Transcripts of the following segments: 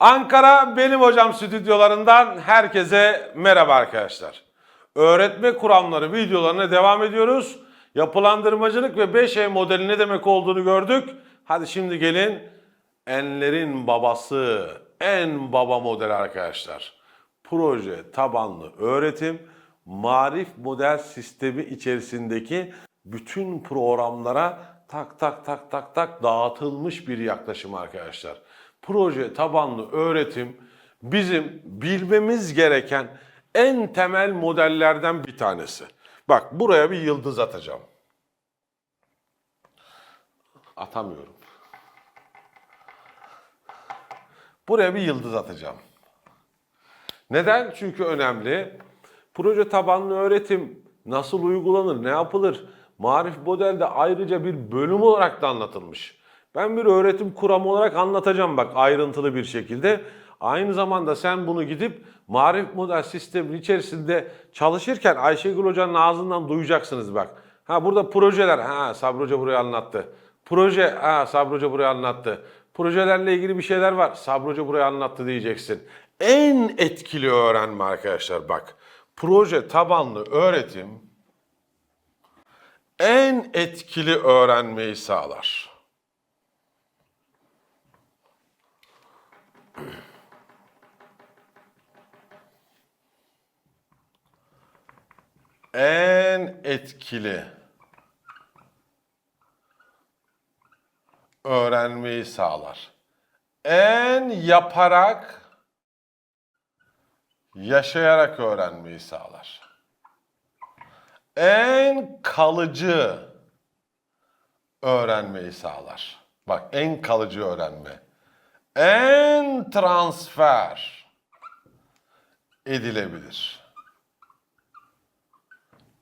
Ankara Benim Hocam stüdyolarından herkese merhaba arkadaşlar. Öğretme kuramları videolarına devam ediyoruz. Yapılandırmacılık ve 5E modeli ne demek olduğunu gördük. Hadi şimdi gelin enlerin babası, en baba model arkadaşlar. Proje tabanlı öğretim, marif model sistemi içerisindeki bütün programlara tak tak tak tak tak dağıtılmış bir yaklaşım arkadaşlar. Proje tabanlı öğretim bizim bilmemiz gereken en temel modellerden bir tanesi. Bak buraya bir yıldız atacağım. Atamıyorum. Buraya bir yıldız atacağım. Neden? Çünkü önemli. Proje tabanlı öğretim nasıl uygulanır, ne yapılır? Marif modelde ayrıca bir bölüm olarak da anlatılmış. Ben bir öğretim kuramı olarak anlatacağım bak ayrıntılı bir şekilde. Aynı zamanda sen bunu gidip marif model sistemin içerisinde çalışırken Ayşegül Hoca'nın ağzından duyacaksınız bak. Ha burada projeler, ha Sabri Hoca burayı anlattı. Proje, ha Sabri Hoca burayı anlattı. Projelerle ilgili bir şeyler var. Sabri Hoca burayı anlattı diyeceksin. En etkili öğrenme arkadaşlar bak. Proje tabanlı öğretim en etkili öğrenmeyi sağlar. En etkili öğrenmeyi sağlar. En yaparak yaşayarak öğrenmeyi sağlar. En kalıcı öğrenmeyi sağlar. Bak en kalıcı öğrenme. En transfer edilebilir.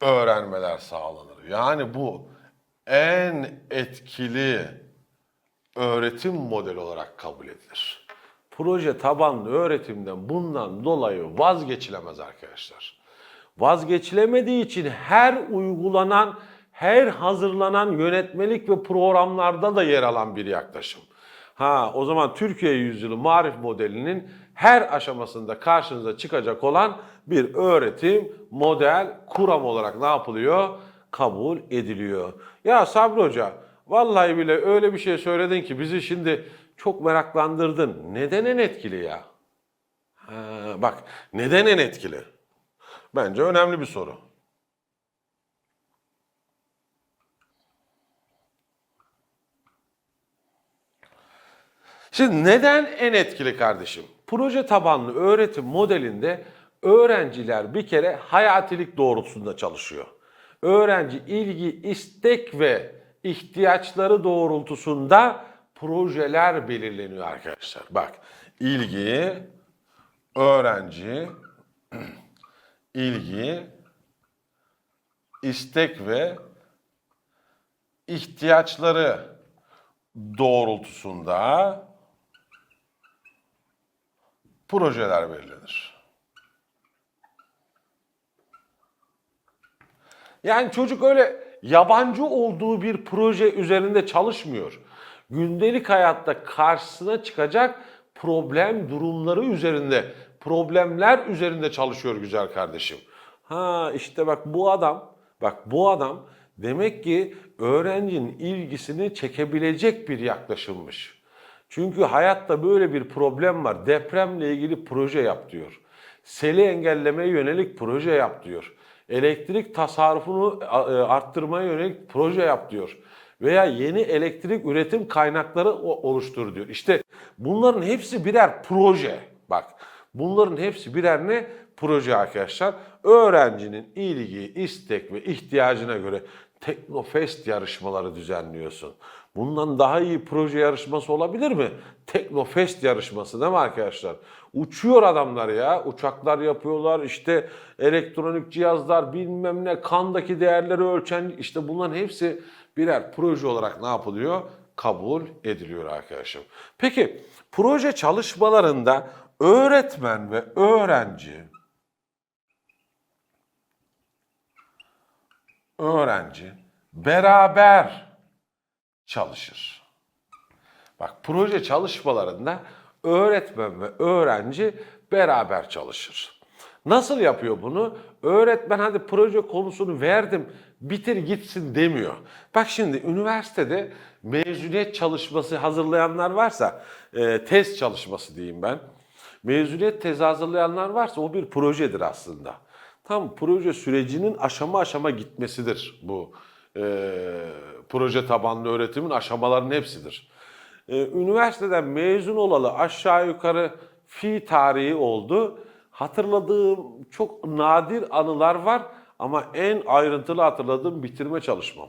Öğrenmeler sağlanır. Yani bu en etkili öğretim modeli olarak kabul edilir. Proje tabanlı öğretimden bundan dolayı vazgeçilemez arkadaşlar. Vazgeçilemediği için her uygulanan, her hazırlanan yönetmelik ve programlarda da yer alan bir yaklaşım. Ha o zaman Türkiye Yüzyılı Marif modelinin her aşamasında karşınıza çıkacak olan bir öğretim, model, kuram olarak ne yapılıyor? Kabul ediliyor. Ya Sabri Hoca vallahi bile öyle bir şey söyledin ki bizi şimdi çok meraklandırdın. Neden en etkili ya? Ha, bak neden en etkili? Bence önemli bir soru. Şimdi neden en etkili kardeşim? Proje tabanlı öğretim modelinde öğrenciler bir kere hayatilik doğrultusunda çalışıyor. Öğrenci ilgi, istek ve ihtiyaçları doğrultusunda projeler belirleniyor arkadaşlar. Bak ilgi, öğrenci, ilgi, istek ve ihtiyaçları doğrultusunda projeler belirlenir. Yani çocuk öyle yabancı olduğu bir proje üzerinde çalışmıyor. Gündelik hayatta karşısına çıkacak problem durumları üzerinde, problemler üzerinde çalışıyor güzel kardeşim. Ha işte bak bu adam, bak bu adam demek ki öğrencinin ilgisini çekebilecek bir yaklaşımmış. Çünkü hayatta böyle bir problem var. Depremle ilgili proje yap diyor. Seli engellemeye yönelik proje yap diyor. Elektrik tasarrufunu e, arttırmaya yönelik proje yap diyor. Veya yeni elektrik üretim kaynakları oluştur diyor. İşte bunların hepsi birer proje. Bak bunların hepsi birer ne? Proje arkadaşlar. Öğrencinin ilgi, istek ve ihtiyacına göre Teknofest yarışmaları düzenliyorsun. Bundan daha iyi proje yarışması olabilir mi? Teknofest yarışması değil mi arkadaşlar? Uçuyor adamlar ya. Uçaklar yapıyorlar işte elektronik cihazlar bilmem ne kandaki değerleri ölçen işte bunların hepsi birer proje olarak ne yapılıyor? Kabul ediliyor arkadaşım. Peki proje çalışmalarında öğretmen ve öğrenci öğrenci beraber çalışır. Bak proje çalışmalarında öğretmen ve öğrenci beraber çalışır. Nasıl yapıyor bunu? Öğretmen hadi proje konusunu verdim, bitir gitsin demiyor. Bak şimdi üniversitede mezuniyet çalışması hazırlayanlar varsa, e, tez çalışması diyeyim ben. Mezuniyet tezi hazırlayanlar varsa o bir projedir aslında. Tam proje sürecinin aşama aşama gitmesidir bu e, proje tabanlı öğretimin aşamalarının hepsidir. E, üniversiteden mezun olalı aşağı yukarı fi tarihi oldu. Hatırladığım çok nadir anılar var ama en ayrıntılı hatırladığım bitirme çalışmam.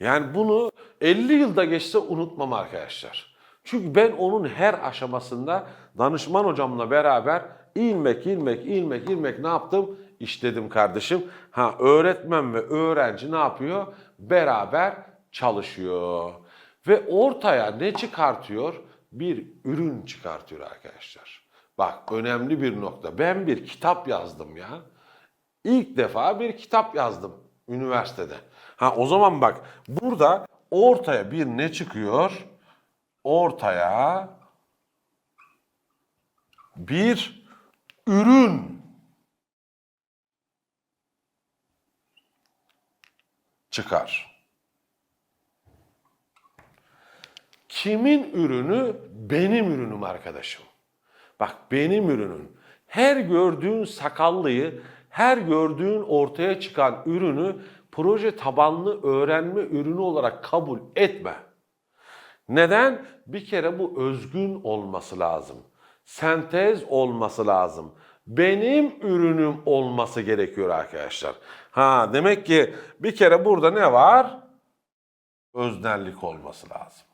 Yani bunu 50 yılda geçse unutmam arkadaşlar. Çünkü ben onun her aşamasında danışman hocamla beraber ilmek ilmek ilmek ilmek ne yaptım? İşledim kardeşim. Ha öğretmen ve öğrenci ne yapıyor? Beraber çalışıyor. Ve ortaya ne çıkartıyor? Bir ürün çıkartıyor arkadaşlar. Bak önemli bir nokta. Ben bir kitap yazdım ya. İlk defa bir kitap yazdım üniversitede. Ha o zaman bak burada ortaya bir ne çıkıyor? Ortaya bir ürün çıkar. Kimin ürünü? Benim ürünüm arkadaşım. Bak benim ürünüm. Her gördüğün sakallıyı, her gördüğün ortaya çıkan ürünü proje tabanlı öğrenme ürünü olarak kabul etme. Neden? Bir kere bu özgün olması lazım. Sentez olması lazım. Benim ürünüm olması gerekiyor arkadaşlar. Ha demek ki bir kere burada ne var? Öznellik olması lazım.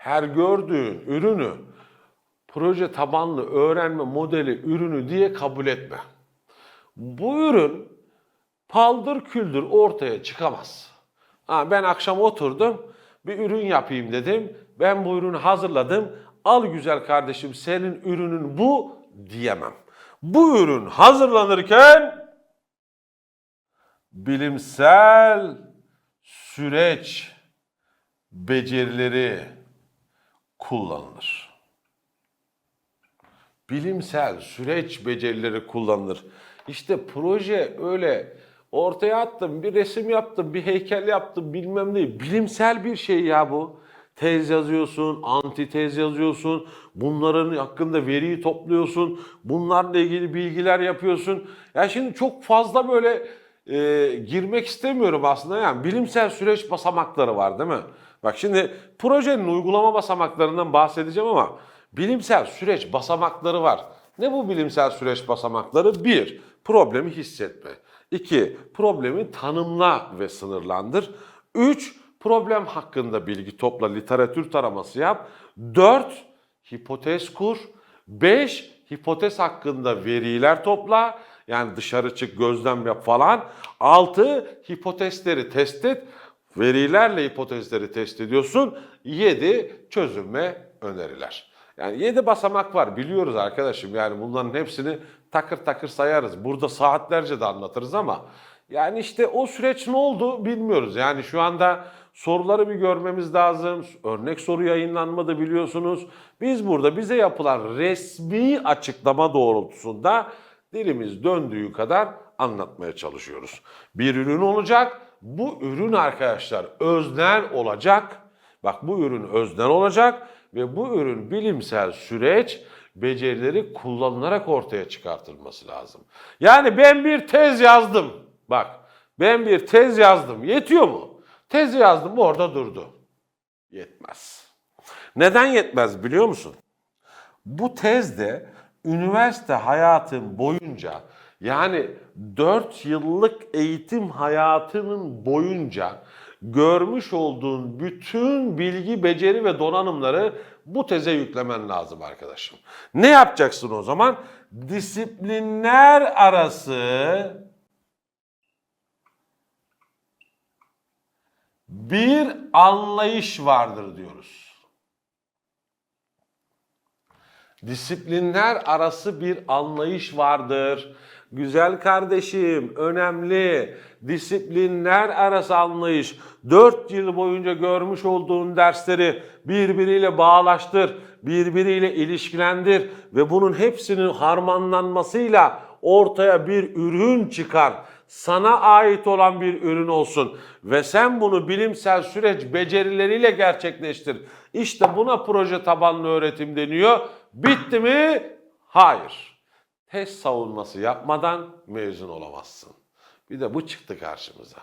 Her gördüğün ürünü proje tabanlı öğrenme modeli ürünü diye kabul etme. Bu ürün paldır küldür ortaya çıkamaz. Ha, ben akşam oturdum bir ürün yapayım dedim. Ben bu ürünü hazırladım. Al güzel kardeşim senin ürünün bu diyemem. Bu ürün hazırlanırken bilimsel süreç becerileri kullanılır. Bilimsel süreç becerileri kullanılır. İşte proje öyle ortaya attım, bir resim yaptım, bir heykel yaptım bilmem ne. Bilimsel bir şey ya bu. Tez yazıyorsun, antitez yazıyorsun, bunların hakkında veriyi topluyorsun, bunlarla ilgili bilgiler yapıyorsun. Ya şimdi çok fazla böyle e, girmek istemiyorum aslında yani bilimsel süreç basamakları var değil mi? Bak şimdi projenin uygulama basamaklarından bahsedeceğim ama bilimsel süreç basamakları var. Ne bu bilimsel süreç basamakları? Bir, problemi hissetme. İki, problemi tanımla ve sınırlandır. Üç, problem hakkında bilgi topla, literatür taraması yap. Dört, hipotez kur. Beş, hipotez hakkında veriler topla. Yani dışarı çık, gözlem yap falan. Altı, hipotezleri test et. Verilerle hipotezleri test ediyorsun. Yedi, çözüm ve öneriler. Yani yedi basamak var biliyoruz arkadaşım. Yani bunların hepsini takır takır sayarız. Burada saatlerce de anlatırız ama yani işte o süreç ne oldu bilmiyoruz. Yani şu anda soruları bir görmemiz lazım. Örnek soru yayınlanmadı biliyorsunuz. Biz burada bize yapılan resmi açıklama doğrultusunda dilimiz döndüğü kadar anlatmaya çalışıyoruz. Bir ürün olacak. Bu ürün arkadaşlar öznel olacak. Bak bu ürün öznel olacak ve bu ürün bilimsel süreç becerileri kullanılarak ortaya çıkartılması lazım. Yani ben bir tez yazdım. Bak ben bir tez yazdım. Yetiyor mu? Tez yazdım orada durdu. Yetmez. Neden yetmez biliyor musun? Bu tezde üniversite hayatım boyunca yani 4 yıllık eğitim hayatının boyunca görmüş olduğun bütün bilgi, beceri ve donanımları bu teze yüklemen lazım arkadaşım. Ne yapacaksın o zaman? Disiplinler arası bir anlayış vardır diyoruz. Disiplinler arası bir anlayış vardır. Güzel kardeşim, önemli. Disiplinler arası anlayış. 4 yıl boyunca görmüş olduğun dersleri birbiriyle bağlaştır, birbiriyle ilişkilendir ve bunun hepsinin harmanlanmasıyla ortaya bir ürün çıkar. Sana ait olan bir ürün olsun ve sen bunu bilimsel süreç becerileriyle gerçekleştir. İşte buna proje tabanlı öğretim deniyor. Bitti mi? Hayır. Test savunması yapmadan mezun olamazsın. Bir de bu çıktı karşımıza.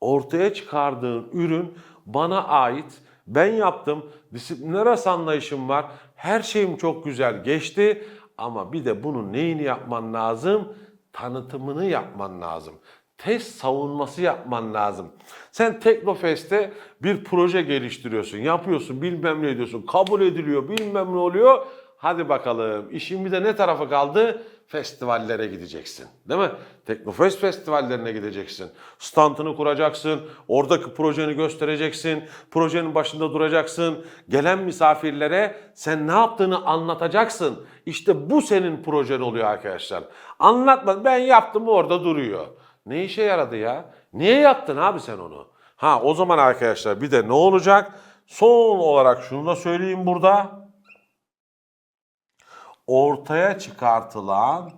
Ortaya çıkardığın ürün bana ait. Ben yaptım. Disiplinler arası anlayışım var. Her şeyim çok güzel geçti. Ama bir de bunun neyini yapman lazım? Tanıtımını yapman lazım. Test savunması yapman lazım. Sen Teknofest'te bir proje geliştiriyorsun, yapıyorsun, bilmem ne ediyorsun, kabul ediliyor, bilmem ne oluyor. Hadi bakalım işin bir de ne tarafa kaldı? Festivallere gideceksin. Değil mi? Teknofest festivallerine gideceksin. Standını kuracaksın. Oradaki projeni göstereceksin. Projenin başında duracaksın. Gelen misafirlere sen ne yaptığını anlatacaksın. İşte bu senin projen oluyor arkadaşlar. Anlatma. Ben yaptım orada duruyor. Ne işe yaradı ya? Niye yaptın abi sen onu? Ha o zaman arkadaşlar bir de ne olacak? Son olarak şunu da söyleyeyim burada ortaya çıkartılan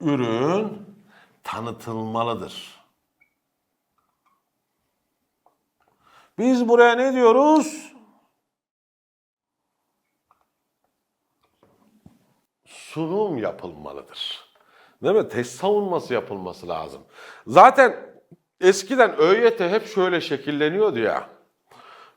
ürün tanıtılmalıdır. Biz buraya ne diyoruz? Sunum yapılmalıdır. Değil mi? Test savunması yapılması lazım. Zaten eskiden ÖYT hep şöyle şekilleniyordu ya.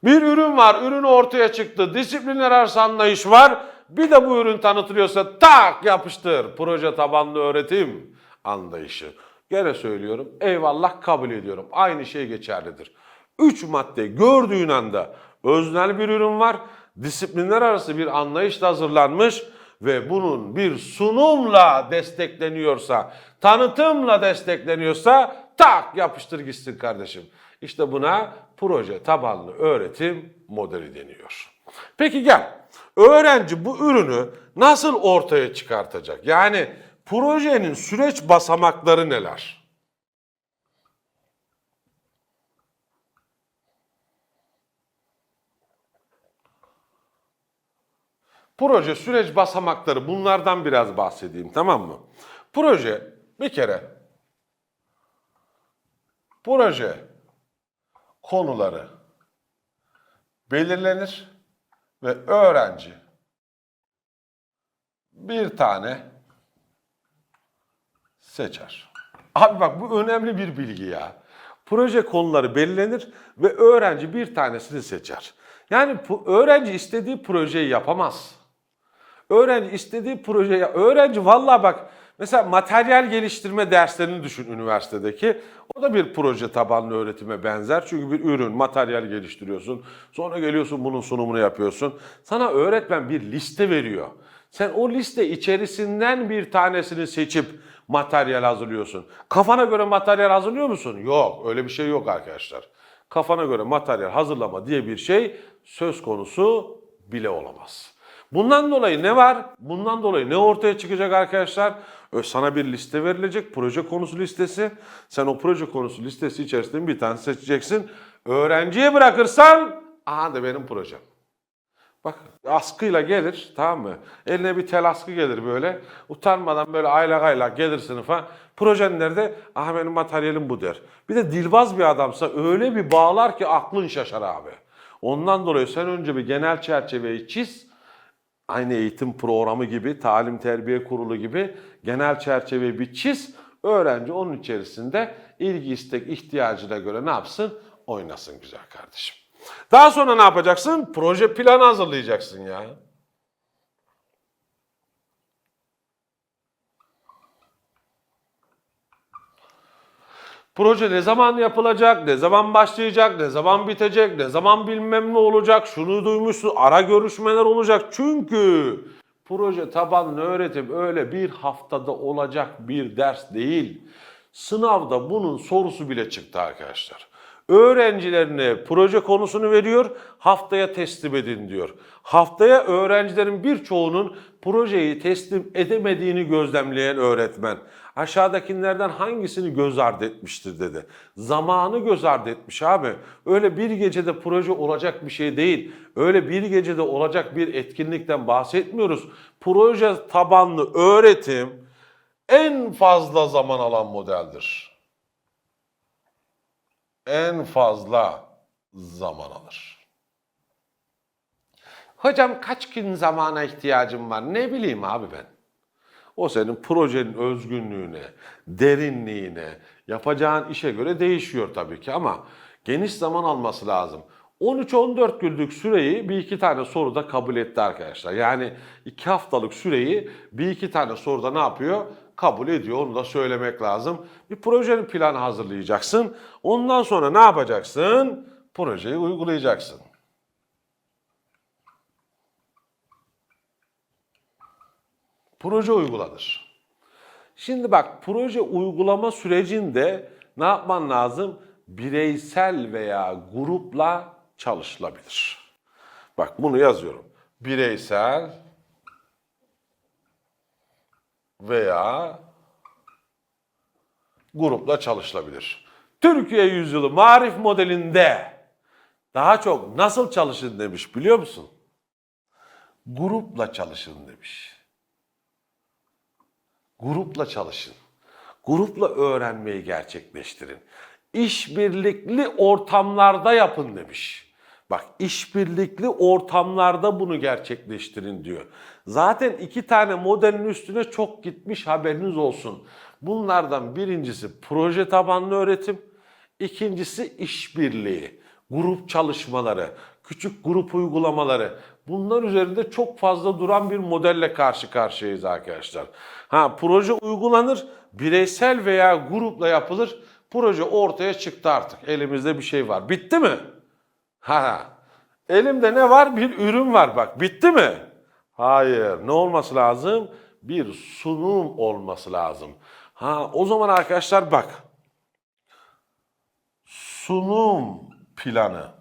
Bir ürün var, ürün ortaya çıktı, disiplinler arası anlayış var. Bir de bu ürün tanıtılıyorsa tak yapıştır. Proje tabanlı öğretim anlayışı. Gene söylüyorum, eyvallah kabul ediyorum. Aynı şey geçerlidir. Üç madde gördüğün anda öznel bir ürün var, disiplinler arası bir anlayışla hazırlanmış ve bunun bir sunumla destekleniyorsa, tanıtımla destekleniyorsa tak yapıştır gitsin kardeşim. İşte buna proje tabanlı öğretim modeli deniyor. Peki gel. Öğrenci bu ürünü nasıl ortaya çıkartacak? Yani projenin süreç basamakları neler? Proje süreç basamakları bunlardan biraz bahsedeyim tamam mı? Proje bir kere proje konuları belirlenir ve öğrenci bir tane seçer. Abi bak bu önemli bir bilgi ya. Proje konuları belirlenir ve öğrenci bir tanesini seçer. Yani öğrenci istediği projeyi yapamaz. Öğrenci istediği projeyi, öğrenci vallahi bak mesela materyal geliştirme derslerini düşün üniversitedeki. O da bir proje tabanlı öğretime benzer. Çünkü bir ürün, materyal geliştiriyorsun. Sonra geliyorsun bunun sunumunu yapıyorsun. Sana öğretmen bir liste veriyor. Sen o liste içerisinden bir tanesini seçip materyal hazırlıyorsun. Kafana göre materyal hazırlıyor musun? Yok, öyle bir şey yok arkadaşlar. Kafana göre materyal hazırlama diye bir şey söz konusu bile olamaz. Bundan dolayı ne var? Bundan dolayı ne ortaya çıkacak arkadaşlar? Sana bir liste verilecek, proje konusu listesi. Sen o proje konusu listesi içerisinden bir tane seçeceksin. Öğrenciye bırakırsan, aha da benim projem. Bak askıyla gelir tamam mı? Eline bir tel askı gelir böyle. Utanmadan böyle aylak aylak gelir sınıfa. Projen nerede? Aha benim materyalim bu der. Bir de dilbaz bir adamsa öyle bir bağlar ki aklın şaşar abi. Ondan dolayı sen önce bir genel çerçeveyi çiz. Aynı eğitim programı gibi, talim terbiye kurulu gibi genel çerçeveyi bir çiz. Öğrenci onun içerisinde ilgi istek ihtiyacına göre ne yapsın? Oynasın güzel kardeşim. Daha sonra ne yapacaksın? Proje planı hazırlayacaksın ya. Proje ne zaman yapılacak, ne zaman başlayacak, ne zaman bitecek, ne zaman bilmem ne olacak, şunu duymuşsun, ara görüşmeler olacak. Çünkü proje tabanlı öğretim öyle bir haftada olacak bir ders değil. Sınavda bunun sorusu bile çıktı arkadaşlar. Öğrencilerine proje konusunu veriyor, haftaya teslim edin diyor. Haftaya öğrencilerin birçoğunun projeyi teslim edemediğini gözlemleyen öğretmen. Aşağıdakilerden hangisini göz ardı etmiştir dedi. Zamanı göz ardı etmiş abi. Öyle bir gecede proje olacak bir şey değil. Öyle bir gecede olacak bir etkinlikten bahsetmiyoruz. Proje tabanlı öğretim en fazla zaman alan modeldir. En fazla zaman alır. Hocam kaç gün zamana ihtiyacım var? Ne bileyim abi ben. O senin projenin özgünlüğüne, derinliğine, yapacağın işe göre değişiyor tabii ki ama geniş zaman alması lazım. 13-14 günlük süreyi bir iki tane soruda kabul etti arkadaşlar. Yani iki haftalık süreyi bir iki tane soruda ne yapıyor? Kabul ediyor. Onu da söylemek lazım. Bir projenin planı hazırlayacaksın. Ondan sonra ne yapacaksın? Projeyi uygulayacaksın. Proje uygulanır. Şimdi bak proje uygulama sürecinde ne yapman lazım? Bireysel veya grupla çalışılabilir. Bak bunu yazıyorum. Bireysel veya grupla çalışılabilir. Türkiye Yüzyılı Marif modelinde daha çok nasıl çalışın demiş biliyor musun? Grupla çalışın demiş. Grupla çalışın. Grupla öğrenmeyi gerçekleştirin. İşbirlikli ortamlarda yapın demiş. Bak işbirlikli ortamlarda bunu gerçekleştirin diyor. Zaten iki tane modelin üstüne çok gitmiş haberiniz olsun. Bunlardan birincisi proje tabanlı öğretim, ikincisi işbirliği, grup çalışmaları, küçük grup uygulamaları. Bunlar üzerinde çok fazla duran bir modelle karşı karşıyayız arkadaşlar. Ha proje uygulanır, bireysel veya grupla yapılır. Proje ortaya çıktı artık. Elimizde bir şey var. Bitti mi? Ha. Elimde ne var? Bir ürün var bak. Bitti mi? Hayır. Ne olması lazım? Bir sunum olması lazım. Ha o zaman arkadaşlar bak. Sunum planı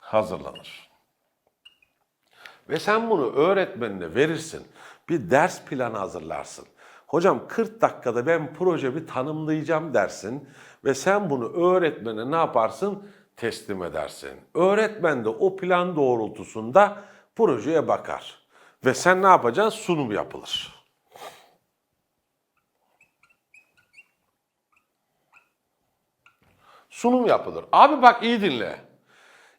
hazırlanır. Ve sen bunu öğretmenine verirsin. Bir ders planı hazırlarsın. Hocam 40 dakikada ben projemi tanımlayacağım dersin ve sen bunu öğretmene ne yaparsın? Teslim edersin. Öğretmen de o plan doğrultusunda projeye bakar. Ve sen ne yapacaksın? Sunum yapılır. Sunum yapılır. Abi bak iyi dinle.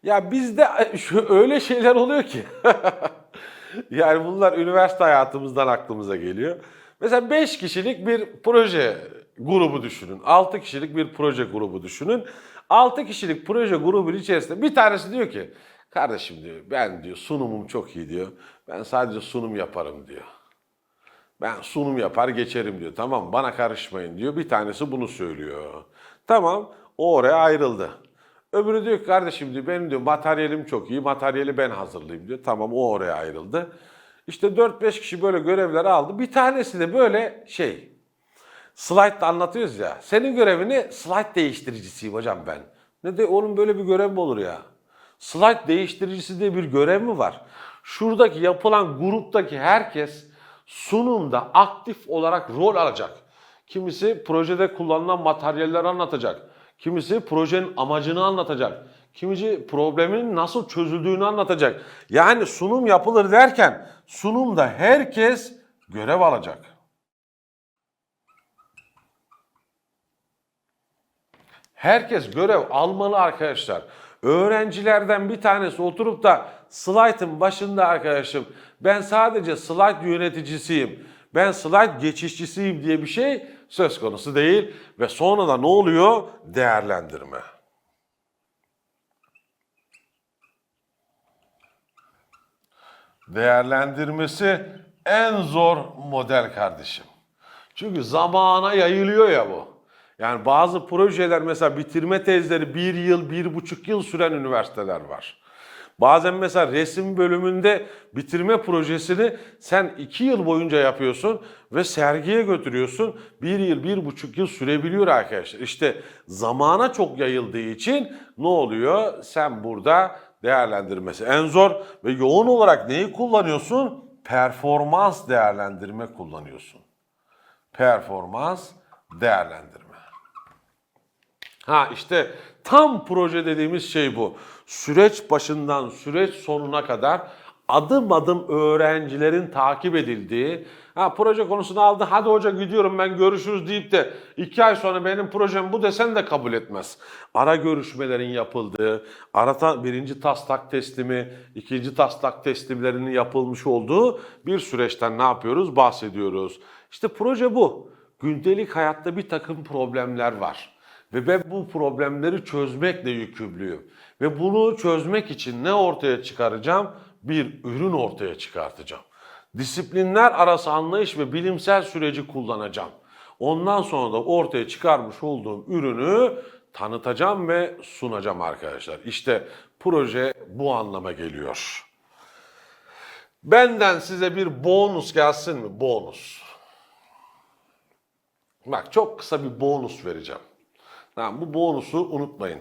Ya bizde şu öyle şeyler oluyor ki. yani bunlar üniversite hayatımızdan aklımıza geliyor. Mesela 5 kişilik bir proje grubu düşünün. 6 kişilik bir proje grubu düşünün. 6 kişilik proje grubun içerisinde bir tanesi diyor ki kardeşim diyor ben diyor sunumum çok iyi diyor. Ben sadece sunum yaparım diyor. Ben sunum yapar geçerim diyor. Tamam bana karışmayın diyor. Bir tanesi bunu söylüyor. Tamam o oraya ayrıldı. Öbürü diyor ki kardeşim diyor benim diyor materyalim çok iyi. Materyali ben hazırlayayım diyor. Tamam o oraya ayrıldı. İşte 4-5 kişi böyle görevleri aldı. Bir tanesi de böyle şey slide anlatıyoruz ya. Senin görevini slide değiştiricisiyim hocam ben. Ne de oğlum böyle bir görev mi olur ya? Slide değiştiricisi diye bir görev mi var? Şuradaki yapılan gruptaki herkes sunumda aktif olarak rol alacak. Kimisi projede kullanılan materyalleri anlatacak. Kimisi projenin amacını anlatacak. Kimisi problemin nasıl çözüldüğünü anlatacak. Yani sunum yapılır derken sunumda herkes görev alacak. Herkes görev almalı arkadaşlar. Öğrencilerden bir tanesi oturup da slaytın başında arkadaşım ben sadece slayt yöneticisiyim, ben slayt geçişçisiyim diye bir şey söz konusu değil. Ve sonra da ne oluyor? Değerlendirme. Değerlendirmesi en zor model kardeşim. Çünkü zamana yayılıyor ya bu. Yani bazı projeler mesela bitirme tezleri bir yıl, bir buçuk yıl süren üniversiteler var. Bazen mesela resim bölümünde bitirme projesini sen iki yıl boyunca yapıyorsun ve sergiye götürüyorsun. Bir yıl, bir buçuk yıl sürebiliyor arkadaşlar. İşte zamana çok yayıldığı için ne oluyor? Sen burada değerlendirmesi en zor ve yoğun olarak neyi kullanıyorsun? Performans değerlendirme kullanıyorsun. Performans değerlendirme. Ha işte tam proje dediğimiz şey bu. Süreç başından süreç sonuna kadar adım adım öğrencilerin takip edildiği, ha proje konusunu aldı, hadi hoca gidiyorum ben görüşürüz deyip de iki ay sonra benim projem bu desen de kabul etmez. Ara görüşmelerin yapıldığı, arata birinci taslak teslimi, ikinci taslak teslimlerinin yapılmış olduğu bir süreçten ne yapıyoruz? Bahsediyoruz. İşte proje bu. Gündelik hayatta bir takım problemler var. Ve ben bu problemleri çözmekle yükümlüyüm. Ve bunu çözmek için ne ortaya çıkaracağım? Bir ürün ortaya çıkartacağım. Disiplinler arası anlayış ve bilimsel süreci kullanacağım. Ondan sonra da ortaya çıkarmış olduğum ürünü tanıtacağım ve sunacağım arkadaşlar. İşte proje bu anlama geliyor. Benden size bir bonus gelsin mi? Bonus. Bak çok kısa bir bonus vereceğim. Tamam, bu bonusu unutmayın.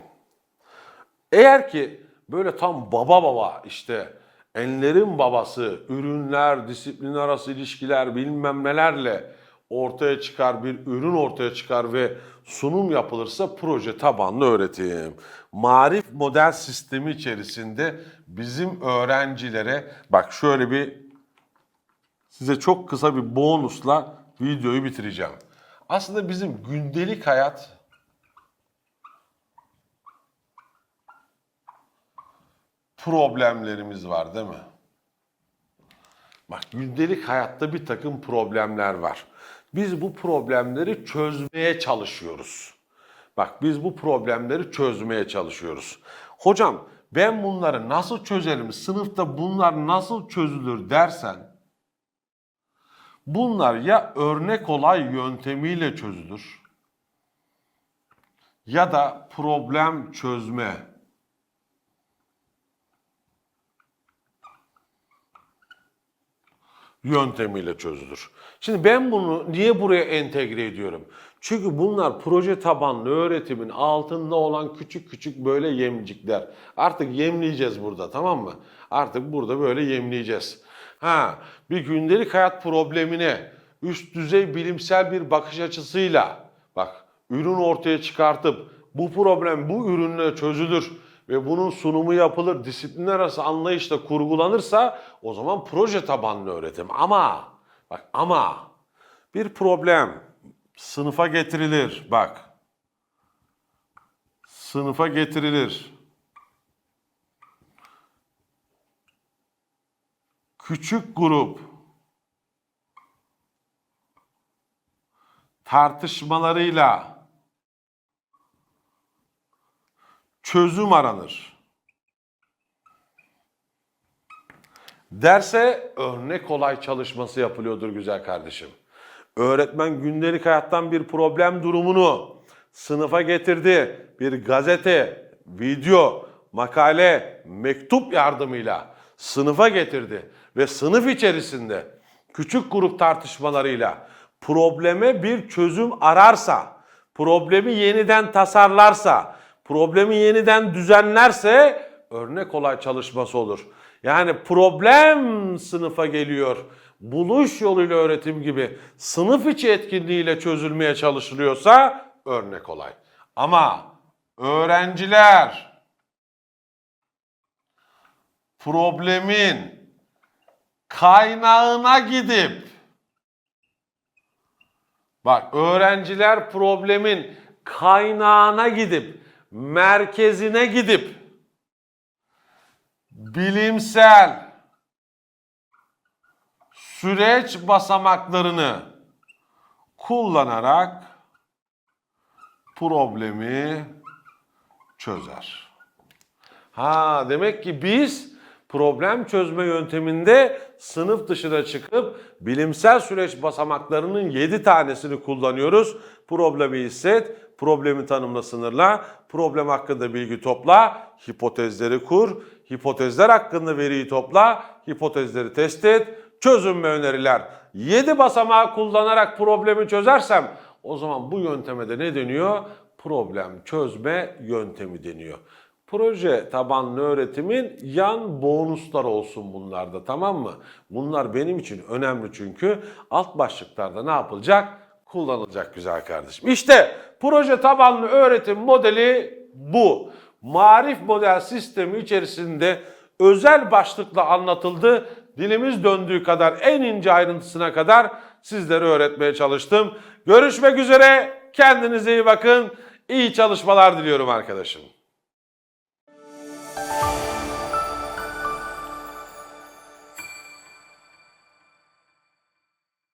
Eğer ki böyle tam baba baba işte enlerin babası, ürünler, disiplin arası ilişkiler bilmem nelerle ortaya çıkar bir ürün ortaya çıkar ve sunum yapılırsa proje tabanlı öğretim. Marif model sistemi içerisinde bizim öğrencilere bak şöyle bir size çok kısa bir bonusla videoyu bitireceğim. Aslında bizim gündelik hayat problemlerimiz var değil mi? Bak gündelik hayatta bir takım problemler var. Biz bu problemleri çözmeye çalışıyoruz. Bak biz bu problemleri çözmeye çalışıyoruz. Hocam ben bunları nasıl çözerim? Sınıfta bunlar nasıl çözülür dersen bunlar ya örnek olay yöntemiyle çözülür ya da problem çözme yöntemiyle çözülür. Şimdi ben bunu niye buraya entegre ediyorum? Çünkü bunlar proje tabanlı öğretimin altında olan küçük küçük böyle yemcikler. Artık yemleyeceğiz burada tamam mı? Artık burada böyle yemleyeceğiz. Ha, bir gündelik hayat problemine üst düzey bilimsel bir bakış açısıyla bak ürün ortaya çıkartıp bu problem bu ürünle çözülür ve bunun sunumu yapılır, disiplinler arası anlayışla kurgulanırsa o zaman proje tabanlı öğretim. Ama bak ama bir problem sınıfa getirilir. Bak. Sınıfa getirilir. Küçük grup tartışmalarıyla çözüm aranır. Derse örnek olay çalışması yapılıyordur güzel kardeşim. Öğretmen gündelik hayattan bir problem durumunu sınıfa getirdi. Bir gazete, video, makale, mektup yardımıyla sınıfa getirdi ve sınıf içerisinde küçük grup tartışmalarıyla probleme bir çözüm ararsa, problemi yeniden tasarlarsa, problemi yeniden düzenlerse örnek olay çalışması olur. Yani problem sınıfa geliyor. Buluş yoluyla öğretim gibi sınıf içi etkinliğiyle çözülmeye çalışılıyorsa örnek olay. Ama öğrenciler problemin kaynağına gidip Bak öğrenciler problemin kaynağına gidip merkezine gidip bilimsel süreç basamaklarını kullanarak problemi çözer. Ha demek ki biz problem çözme yönteminde sınıf dışına çıkıp bilimsel süreç basamaklarının 7 tanesini kullanıyoruz. Problemi hisset, problemi tanımla sınırla, problem hakkında bilgi topla, hipotezleri kur, hipotezler hakkında veriyi topla, hipotezleri test et, çözüm ve öneriler. 7 basamağı kullanarak problemi çözersem o zaman bu yönteme de ne deniyor? Problem çözme yöntemi deniyor. Proje tabanlı öğretimin yan bonuslar olsun bunlarda tamam mı? Bunlar benim için önemli çünkü alt başlıklarda ne yapılacak? Kullanılacak güzel kardeşim. İşte proje tabanlı öğretim modeli bu. Marif model sistemi içerisinde özel başlıkla anlatıldı. Dilimiz döndüğü kadar en ince ayrıntısına kadar sizlere öğretmeye çalıştım. Görüşmek üzere. Kendinize iyi bakın. İyi çalışmalar diliyorum arkadaşım.